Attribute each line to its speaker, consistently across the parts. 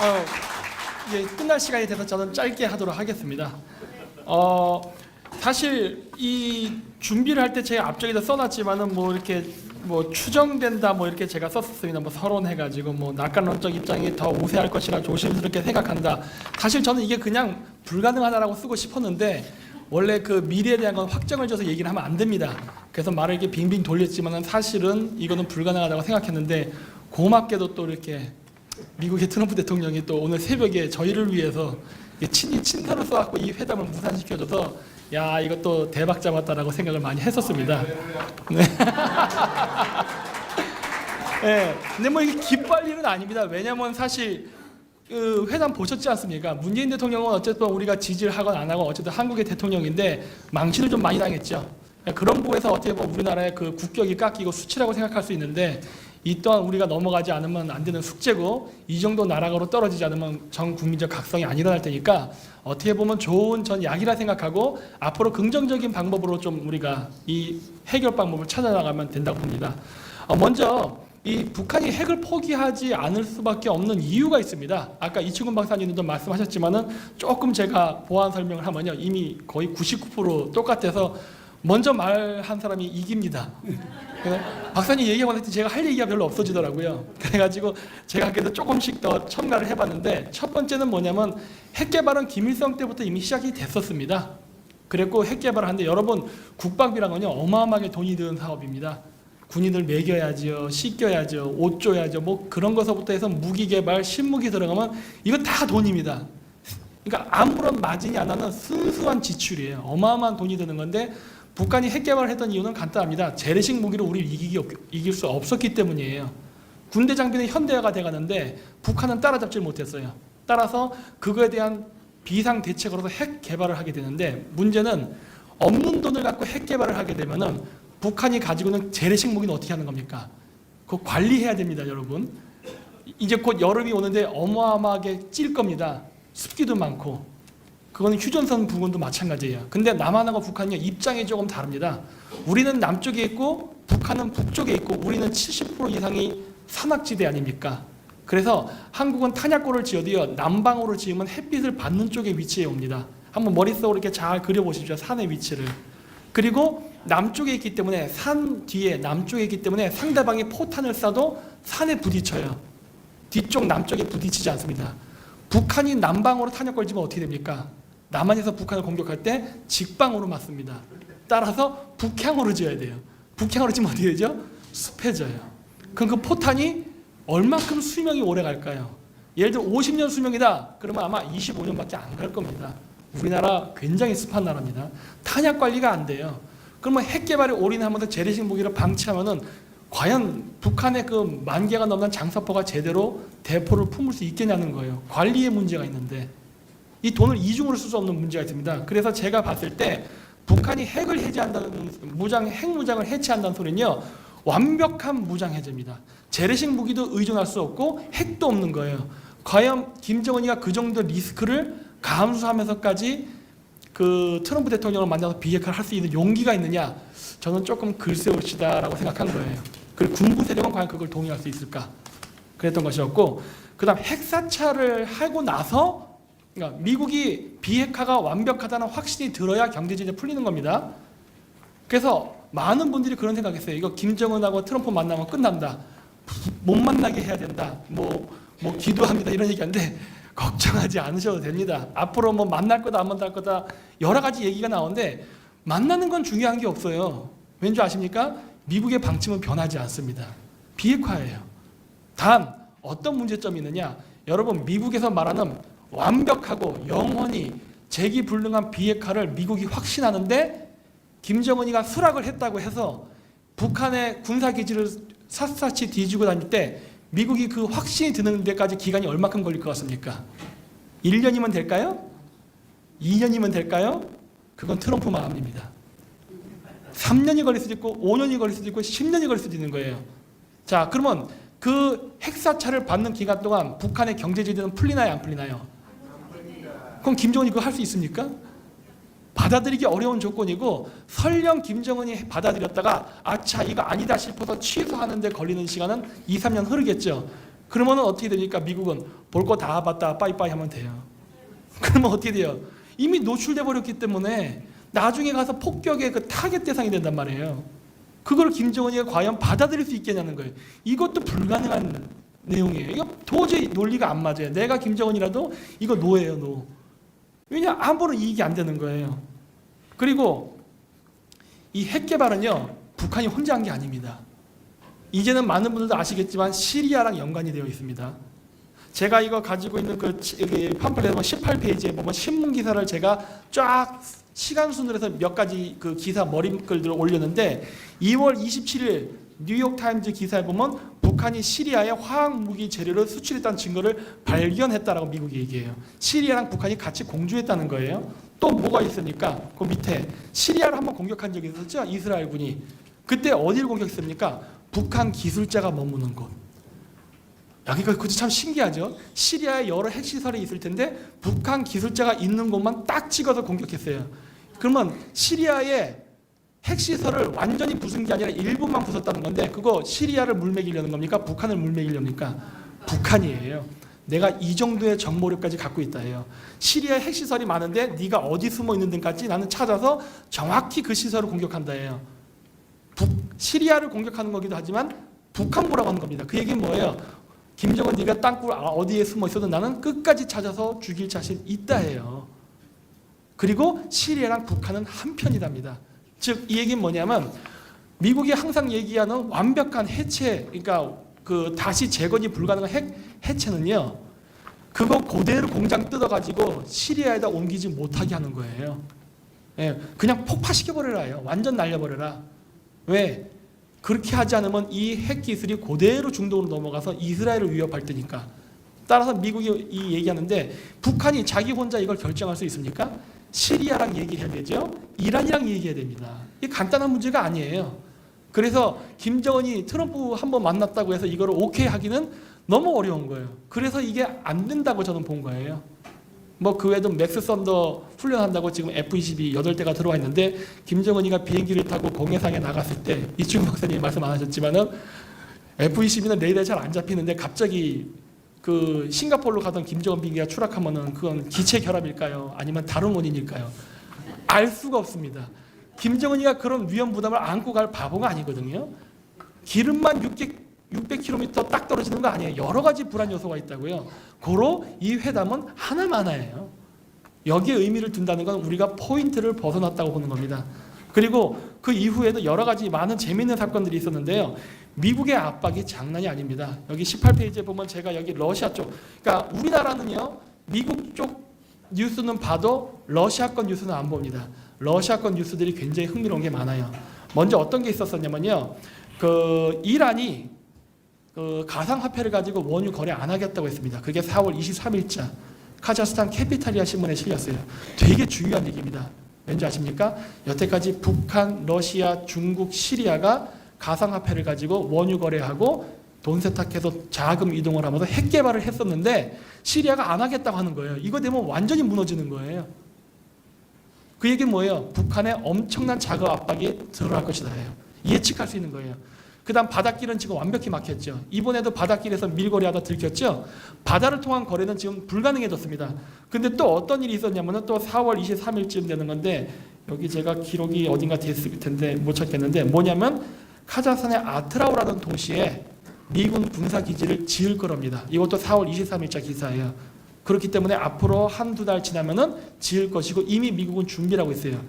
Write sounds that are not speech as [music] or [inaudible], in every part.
Speaker 1: 어, 이제 끝날 시간이 돼서 저는 짧게 하도록 하겠습니다. 어, 사실 이 준비를 할 때 제가 앞쪽에다 써놨지만은 뭐 이렇게 뭐 추정된다 뭐 이렇게 제가 썼습니다. 뭐 서론해가지고 뭐 낙관론적 입장이 더 우세할 것이라 조심스럽게 생각한다. 사실 저는 이게 그냥 불가능하다라고 쓰고 싶었는데 원래 그 미래에 대한 건 확정을 줘서 얘기를 하면 안 됩니다. 그래서 말을 이렇게 빙빙 돌렸지만은 사실은 이거는 불가능하다고 생각했는데 고맙게도 또 이렇게 미국의 트럼프 대통령이 또 오늘 새벽에 저희를 위해서 친히 친서를 써갖고 이 회담을 무산시켜줘서 야 이것도 대박 잡았다라고 생각을 많이 했었습니다. 네. [laughs] 네. 근데 뭐 이게 기뻐할 일은 아닙니다. 왜냐면 사실 그 회담 보셨지 않습니까? 문재인 대통령은 어쨌든 우리가 지지를 하건 안 하건 어쨌든 한국의 대통령인데 망신을 좀 많이 당했죠. 그런 부분에서 어떻게 보면 우리나라의 그 국격이 깎이고 수치라고 생각할 수 있는데 이 또한 우리가 넘어가지 않으면 안 되는 숙제고 이 정도 나라가로 떨어지지 않으면 전 국민적 각성이 안 일어날 테니까 어떻게 보면 좋은 전 약이라 생각하고 앞으로 긍정적인 방법으로 좀 우리가 이 해결 방법을 찾아나가면 된다고 봅니다. 어, 먼저 이 북한이 핵을 포기하지 않을 수밖에 없는 이유가 있습니다. 아까 이충근 박사님도 말씀하셨지만은 조금 제가 보완 설명을 하면요 이미 거의 99% 똑같아서 먼저 말한 사람이 이깁니다. 박사님 얘기하고 나서 제가 할 얘기가 별로 없어지더라고요. 그래가지고 제가 그래도 조금씩 더 첨가를 해봤는데 첫 번째는 뭐냐면 핵 개발은 김일성 때부터 이미 시작이 됐었습니다. 그랬고 핵 개발을 하는데 여러분 국방비란 건요 어마어마하게 돈이 드는 사업입니다. 군인들 먹여야죠, 씻겨야죠, 옷 줘야죠, 뭐 그런 것서부터 해서 무기 개발, 신무기 들어가면 이거 다 돈입니다. 그러니까 아무런 마진이 안 나는 순수한 지출이에요. 어마어마한 돈이 드는 건데 북한이 핵 개발을 했던 이유는 간단합니다. 재래식 무기로 우리를 이기기, 수 없었기 때문이에요. 군대 장비는 현대화가 돼가는데 북한은 따라잡질 못했어요. 따라서 그거에 대한 비상 대책으로서 핵 개발을 하게 되는데 문제는 없는 돈을 갖고 핵 개발을 하게 되면은 북한이 가지고 있는 재래식 무기는 어떻게 하는 겁니까? 그거 관리해야 됩니다, 여러분. 이제 곧 여름이 오는데 어마어마하게 찔 겁니다. 습기도 많고. 그거는 휴전선 부근도 마찬가지예요. 근데 남한하고 북한이 입장이 조금 다릅니다. 우리는 남쪽에 있고 북한은 북쪽에 있고 우리는 70% 이상이 산악지대 아닙니까? 그래서 한국은 탄약고를 지어도요 남방으로 지으면 햇빛을 받는 쪽에 위치해 옵니다. 한번 머릿속으로 이렇게 잘 그려보십시오 산의 위치를. 그리고 남쪽에 있기 때문에 산 뒤에 남쪽에 있기 때문에 상대방이 포탄을 쏴도 산에 부딪혀요. 뒤쪽 남쪽에 부딪히지 않습니다. 북한이 남방으로 탄약고를 지면 어떻게 됩니까? 남한에서 북한을 공격할 때 직방으로 맞습니다. 따라서 북향으로 지어야 돼요. 북향으로 지면 어떻게 되죠? 습해져요. 그럼 그 포탄이 얼마큼 수명이 오래 갈까요? 예를 들어 50년 수명이다. 그러면 아마 25년밖에 안 갈 겁니다. 우리나라 굉장히 습한 나라입니다. 탄약 관리가 안 돼요. 그러면 핵 개발에 올인하면서 재래식 무기를 방치하면은 과연 북한의 그 만 개가 넘는 장사포가 제대로 대포를 품을 수 있겠냐는 거예요. 관리에 문제가 있는데 이 돈을 이중으로 쓸 수 없는 문제가 있습니다. 그래서 제가 봤을 때 북한이 핵을 해제한다는 무장 핵 무장을 해체한다는 소리는요 완벽한 무장 해제입니다. 재래식 무기도 의존할 수 없고 핵도 없는 거예요. 과연 김정은이가 그 정도 리스크를 감수하면서까지 그 트럼프 대통령을 만나서 비핵화를 할 수 있는 용기가 있느냐? 저는 조금 글쎄올시다라고 생각한 거예요. 그리고 군부 세력은 과연 그걸 동의할 수 있을까? 그랬던 것이었고, 그 다음 핵사찰을 하고 나서 그러니까 미국이 비핵화가 완벽하다는 확신이 들어야 경제제재 풀리는 겁니다. 그래서 많은 분들이 그런 생각했어요. 이거 김정은하고 트럼프 만나면 끝난다. 못 만나게 해야 된다. 뭐, 뭐 기도합니다. 이런 얘기하는데 [laughs] 걱정하지 않으셔도 됩니다. 앞으로 뭐 만날 거다 안 만날 거다 여러 가지 얘기가 나오는데 만나는 건 중요한 게 없어요. 왠지 아십니까? 미국의 방침은 변하지 않습니다. 비핵화예요. 단 어떤 문제점이 있느냐? 여러분 미국에서 말하는 완벽하고 영원히 재기 불능한 비핵화를 미국이 확신하는데 김정은이가 수락을 했다고 해서 북한의 군사 기지를 샅샅이 뒤지고 다닐 때 미국이 그 확신이 드는 데까지 기간이 얼마큼 걸릴 것 같습니까? 1년이면 될까요? 2년이면 될까요? 그건 트럼프 마음입니다. 3년이 걸릴 수도 있고 5년이 걸릴 수도 있고 10년이 걸릴 수도 있는 거예요. 자, 그러면 그 핵사찰을 받는 기간 동안 북한의 경제 제재는 풀리나요, 안 풀리나요? 그럼 김정은이 그거 할 수 있습니까? 받아들이기 어려운 조건이고 설령 김정은이 받아들였다가 아차 이거 아니다 싶어서 취소하는 데 걸리는 시간은 2, 3년 흐르겠죠. 그러면은 어떻게 되니까 미국은 볼 거 다 봤다 빠이빠이 하면 돼요. [laughs] 그러면 어떻게 돼요? 이미 노출돼 버렸기 때문에 나중에 가서 폭격의 그 타겟 대상이 된단 말이에요. 그걸 김정은이가 과연 받아들일 수 있겠냐는 거예요. 이것도 불가능한 내용이에요. 이거 도저히 논리가 안 맞아요. 내가 김정은이라도 이거 노예요, 노. 왜냐 아무런 이익이 안 되는 거예요. 그리고 이 핵 개발은요 북한이 혼자 한 게 아닙니다. 이제는 많은 분들도 아시겠지만 시리아랑 연관이 되어 있습니다. 제가 이거 가지고 있는 그 팜플렛 18페이지에 보면 신문 기사를 제가 쫙 시간 순으로 해서 몇 가지 그 기사 머릿글들을 올렸는데 2월 27일 뉴욕 타임즈 기사에 보면 북한이 시리아에 화학 무기 재료를 수출했다는 증거를 발견했다라고 미국이 얘기해요. 시리아랑 북한이 같이 공주했다는 거예요. 또 뭐가 있습니까? 그 밑에 시리아를 한번 공격한 적이 있었죠. 이스라엘군이 그때 어디를 공격했습니까? 북한 기술자가 머무는 곳. 여기가 그것도 참 신기하죠. 시리아에 여러 핵시설이 있을 텐데 북한 기술자가 있는 곳만 딱 찍어서 공격했어요. 그러면 시리아의 핵시설을 완전히 부순 게 아니라 일부만 부쉈다는 건데 그거 시리아를 물먹이려는 겁니까? 북한을 물먹이려니까 북한이에요. 내가 이 정도의 정보력까지 갖고 있다 해요. 시리아 핵시설이 많은데 네가 어디 숨어 있는 데까지 나는 찾아서 정확히 그 시설을 공격한다 해요. 북, 시리아를 공격하는 거기도 하지만 북한부라고 하는 겁니다. 그 얘기는 뭐예요? 김정은 네가 땅굴 아, 어디에 숨어 있어도 나는 끝까지 찾아서 죽일 자신 있다 해요. 그리고 시리아랑 북한은 한편이답니다. 즉 이 얘기는 뭐냐면 미국이 항상 얘기하는 완벽한 해체, 그러니까 그 다시 재건이 불가능한 핵 해체는요. 그거 그대로 공장 뜯어가지고 시리아에다 옮기지 못하게 하는 거예요. 예, 그냥 폭파시켜 버려라요. 완전 날려버려라. 왜? 그렇게 하지 않으면 이 핵 기술이 그대로 중동으로 넘어가서 이스라엘을 위협할 테니까. 따라서 미국이 이 얘기하는데 북한이 자기 혼자 이걸 결정할 수 있습니까? 시리아랑 얘기해야 되죠. 이란이랑 얘기해야 됩니다. 이 간단한 문제가 아니에요. 그래서 김정은이 트럼프 한 번 만났다고 해서 이거를 오케이 하기는 너무 어려운 거예요. 그래서 이게 안 된다고 저는 본 거예요. 뭐 그 외에도 맥스 썬더 훈련한다고 지금 F-22 8대가 들어와 있는데 김정은이가 비행기를 타고 공해상에 나갔을 때 이충 박사님 말씀 안 하셨지만은 F-22는 레이더에 잘 안 잡히는데 갑자기 그 싱가포르로 가던 김정은 비행기가 추락하면은 그건 기체 결합일까요? 아니면 다른 원인일까요? 알 수가 없습니다. 김정은이가 그런 위험 부담을 안고 갈 바보가 아니거든요. 기름만 600, 600km 딱 떨어지는 거 아니에요. 여러 가지 불안 요소가 있다고요. 고로 이 회담은 하나만 하나예요. 여기에 의미를 둔다는 건 우리가 포인트를 벗어났다고 보는 겁니다. 그리고 그 이후에도 여러 가지 많은 재미있는 사건들이 있었는데요. 미국의 압박이 장난이 아닙니다. 여기 18페이지에 보면 제가 여기 러시아 쪽, 그러니까 우리나라는요, 미국 쪽 뉴스는 봐도 러시아권 뉴스는 안 봅니다. 러시아권 뉴스들이 굉장히 흥미로운 게 많아요. 먼저 어떤 게 있었었냐면요, 그 이란이 그 가상화폐를 가지고 원유 거래 안 하겠다고 했습니다. 그게 4월 23일자 카자흐스탄 캐피탈리아 신문에 실렸어요. 되게 중요한 얘기입니다. 왠지 아십니까? 여태까지 북한, 러시아, 중국, 시리아가 가상화폐를 가지고 원유 거래하고 돈 세탁해서 자금 이동을 하면서 핵 개발을 했었는데 시리아가 안 하겠다고 하는 거예요. 이거 되면 완전히 무너지는 거예요. 그 얘기는 뭐예요? 북한의 엄청난 자금 압박이 드러날 것이다 해요. 예측할 수 있는 거예요. 그다음 바닷길은 지금 완벽히 막혔죠. 이번에도 바닷길에서 밀거래하다 들켰죠. 바다를 통한 거래는 지금 불가능해졌습니다. 근데 또 어떤 일이 있었냐면은 또 4월 23일쯤 되는 건데 여기 제가 기록이 어딘가 됐을 텐데 못 찾겠는데 뭐냐면 카자흐스탄의 아트라우라는 도시에 미군 군사 기지를 지을 거랍니다. 이것도 4월 23일자 기사예요. 그렇기 때문에 앞으로 한두 달 지나면은 지을 것이고 이미 미국은 준비를 하고 있어요.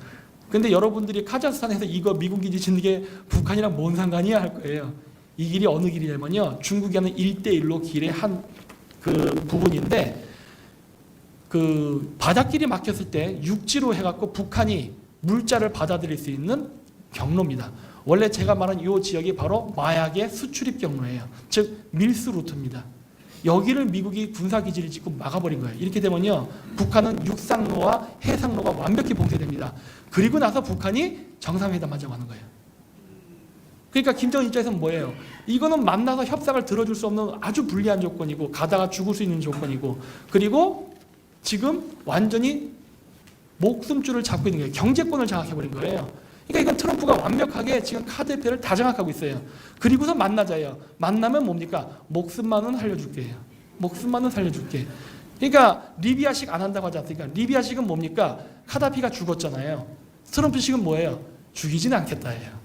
Speaker 1: 근데 여러분들이 카자흐스탄에서 이거 미군 기지 짓는 게 북한이랑 뭔 상관이야 할 거예요. 이 길이 어느 길이냐면요. 중국이 하는 1대1로 길의 한 그 부분인데 그 바닷길이 막혔을 때 육지로 해갖고 북한이 물자를 받아들일 수 있는 경로입니다. 원래 제가 말한 이 지역이 바로 마약의 수출입 경로예요. 즉 밀수 루트입니다. 여기를 미국이 군사 기지를 짓고 막아버린 거예요. 이렇게 되면요, 북한은 육상로와 해상로가 완벽히 봉쇄됩니다. 그리고 나서 북한이 정상회담 하자고 하는 거예요. 그러니까 김정은 입장에서는 뭐예요? 이거는 만나서 협상을 들어줄 수 없는 아주 불리한 조건이고 가다가 죽을 수 있는 조건이고 그리고 지금 완전히 목숨줄을 잡고 있는 거예요. 경제권을 장악해버린 거예요. 그러니까 이건 트럼프가 완벽하게 지금 카드 패를 다 장악하고 있어요. 그리고서 만나자요. 만나면 뭡니까? 목숨만은 살려줄게 요. 목숨만은 살려줄게. 그러니까 리비아식 안 한다고 하지 않습니까? 리비아식은 뭡니까? 카다피가 죽었잖아요. 트럼프식은 뭐예요? 죽이진 않겠다예요.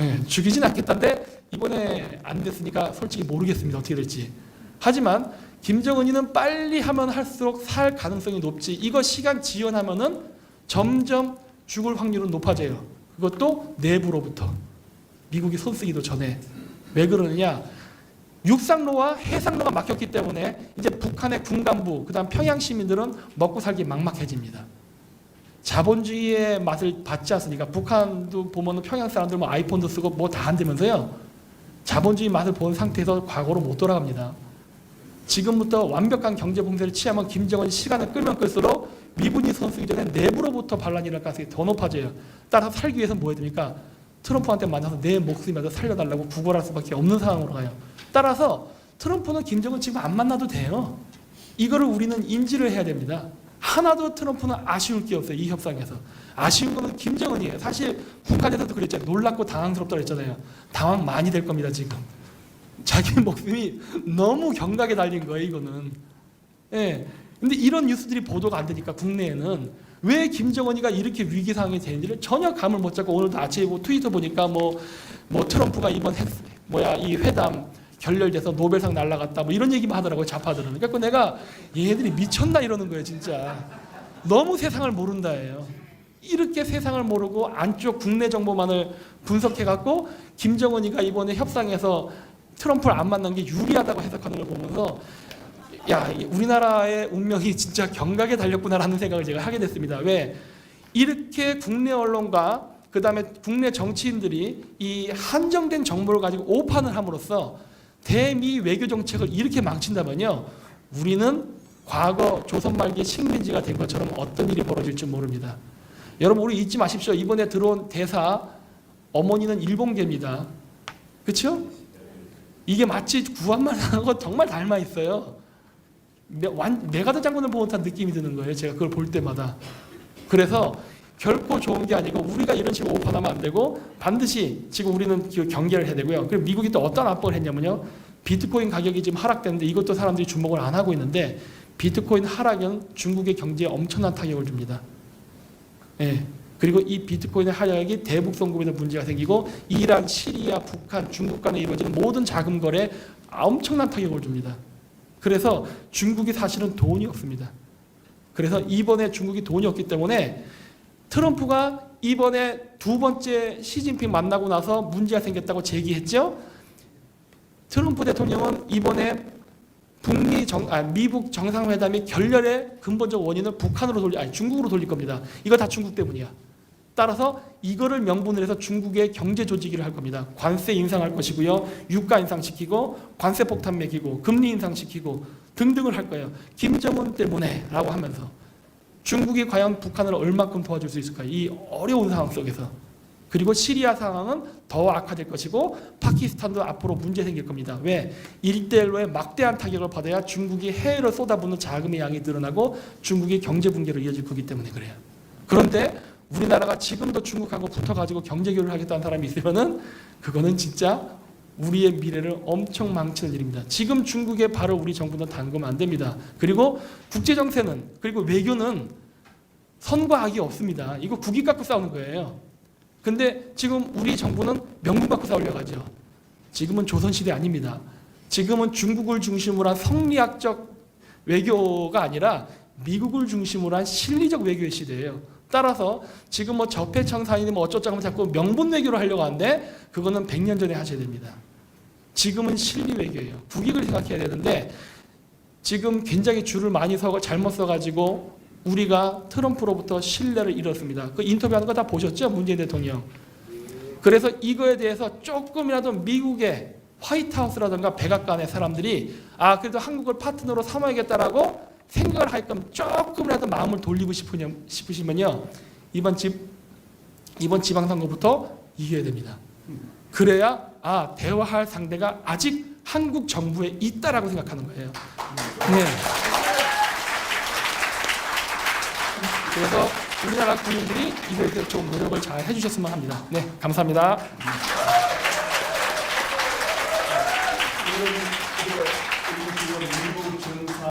Speaker 1: 예, 죽이진 않겠다인데 이번에 안 됐으니까 솔직히 모르겠습니다. 어떻게 될지. 하지만 김정은이는 빨리 하면 할수록 살 가능성이 높지. 이거 시간 지연하면은 점점 죽을 확률은 높아져요. 그것도 내부로부터. 미국이 손쓰기도 전에. 왜 그러느냐? 육상로와 해상로가 막혔기 때문에 이제 북한의 군간부, 그 다음 평양 시민들은 먹고 살기 막막해집니다. 자본주의의 맛을 받지 않습니까? 북한도 보면 평양 사람들 뭐 아이폰도 쓰고 뭐다 한다면서요. 자본주의 맛을 본 상태에서 과거로 못 돌아갑니다. 지금부터 완벽한 경제 봉쇄를 취하면 김정은이 시간을 끌면 끌수록 미분이 손쓰기 전에 내부로부터 반란이 일어날 가능성이 더 높아져요. 따라서 살기 위해서 뭐 해야 됩니까? 트럼프한테 만나서 내 목숨이라도 살려달라고 구걸할 수밖에 없는 상황으로 가요. 따라서 트럼프는 김정은 지금 안 만나도 돼요. 이거를 우리는 인지를 해야 됩니다. 하나도 트럼프는 아쉬울 게 없어요. 이 협상에서. 아쉬운 거는 김정은이에요. 사실 북한에서도 그랬잖아요. 놀랍고 당황스럽다고 했잖아요. 당황 많이 될 겁니다, 지금. 자기 [laughs] 목숨이 너무 경각에 달린 거예요, 이거는. 예. 근데 이런 뉴스들이 보도가 안 되니까 국내에는 왜 김정은이가 이렇게 위기 상황이 되는지를 전혀 감을 못 잡고 오늘도 아침에 뭐 트위터 보니까 뭐, 뭐 트럼프가 이번 핵, 뭐야 이 회담 결렬돼서 노벨상 날라갔다 뭐 이런 얘기만 하더라고요 좌파들은. 그러니까 내가 얘네들이 미쳤나 이러는 거예요 진짜. 너무 세상을 모른다예요. 이렇게 세상을 모르고 안쪽 국내 정보만을 분석해 갖고 김정은이가 이번에 협상에서 트럼프를 안 만난 게 유리하다고 해석하는 걸 보면서 야, 이 우리나라의 운명이 진짜 경각에 달렸구나라는 생각을 제가 하게 됐습니다. 왜? 이렇게 국내 언론과 그 다음에 국내 정치인들이 이 한정된 정보를 가지고 오판을 함으로써 대미 외교 정책을 이렇게 망친다면요. 우리는 과거 조선 말기 식민지가 된 것처럼 어떤 일이 벌어질지 모릅니다. 여러분 우리 잊지 마십시오. 이번에 들어온 대사 어머니는 일본계입니다. 그렇죠? 이게 마치 구한말하고 정말 닮아 있어요. 내, 완, 메가드 장군을 본 듯한 느낌이 드는 거예요. 제가 그걸 볼 때마다. 그래서 결코 좋은 게 아니고 우리가 이런 식으로 오판하면 안 되고 반드시 지금 우리는 그 경계를 해야 되고요. 그리고 미국이 또 어떤 압박을 했냐면요. 비트코인 가격이 지금 하락되는데 이것도 사람들이 주목을 안 하고 있는데 비트코인 하락은 중국의 경제에 엄청난 타격을 줍니다. 예. 그리고 이 비트코인의 하락이 대북 송금에도 문제가 생기고 이란, 시리아, 북한, 중국 간에 이루어지는 모든 자금 거래에 엄청난 타격을 줍니다. 그래서 중국이 사실은 돈이 없습니다. 그래서 이번에 중국이 돈이 없기 때문에 트럼프가 이번에 두 번째 시진핑 만나고 나서 문제가 생겼다고 제기했죠. 트럼프 대통령은 이번에 북미 정, 아, 미북 정상회담의 결렬의 근본적 원인을 북한으로 돌리, 아니 중국으로 돌릴 겁니다. 이거 다 중국 때문이야. 따라서 이거를 명분으로 해서 중국의 경제 조직을 할 겁니다. 관세 인상할 것이고요. 유가 인상시키고 관세 폭탄 매기고 금리 인상시키고 등등을 할 거예요. 김정은 때문에라고 하면서 중국이 과연 북한을 얼마큼 도와줄 수 있을까? 이 어려운 상황 속에서 그리고 시리아 상황은 더 악화될 것이고 파키스탄도 앞으로 문제 생길 겁니다. 왜? 일대일로의 막대한 타격을 받아야 중국이 해외로 쏟아붓는 자금의 양이 늘어나고 중국이 경제 붕괴로 이어질 거기 때문에 그래요. 그런데 우리나라가 지금도 중국하고 붙어가지고 경제 교류를 하겠다는 사람이 있으면은 그거는 진짜 우리의 미래를 엄청 망치는 일입니다. 지금 중국에 바로 우리 정부는 담그면 안 됩니다. 그리고 국제 정세는 그리고 외교는 선과 악이 없습니다. 이거 국익 갖고 싸우는 거예요. 근데 지금 우리 정부는 명분 갖고 싸우려고 하죠. 지금은 조선시대 아닙니다. 지금은 중국을 중심으로 한 성리학적 외교가 아니라 미국을 중심으로 한 실리적 외교의 시대예요. 따라서 지금 뭐 적폐청산이니 뭐 어쩌자고 자꾸 명분 외교를 하려고 하는데 그거는 100년 전에 하셔야 됩니다. 지금은 실리 외교예요. 국익을 생각해야 되는데 지금 굉장히 줄을 많이 서 잘못 써가지고 우리가 트럼프로부터 신뢰를 잃었습니다. 그 인터뷰하는 거 다 보셨죠, 문재인 대통령. 그래서 이거에 대해서 조금이라도 미국의 화이트하우스라든가 백악관의 사람들이 아 그래도 한국을 파트너로 삼아야겠다라고 생각을 할 거면 조금이라도 마음을 돌리고 싶으냐, 싶으시면요 이번 집 이번 지방선거부터 이겨야 됩니다. 그래야 아 대화할 상대가 아직 한국 정부에 있다라고 생각하는 거예요. 네. 그래서 우리나라 국민들이 이거에 대해 좀 노력을 잘 해주셨으면 합니다. 네, 감사합니다.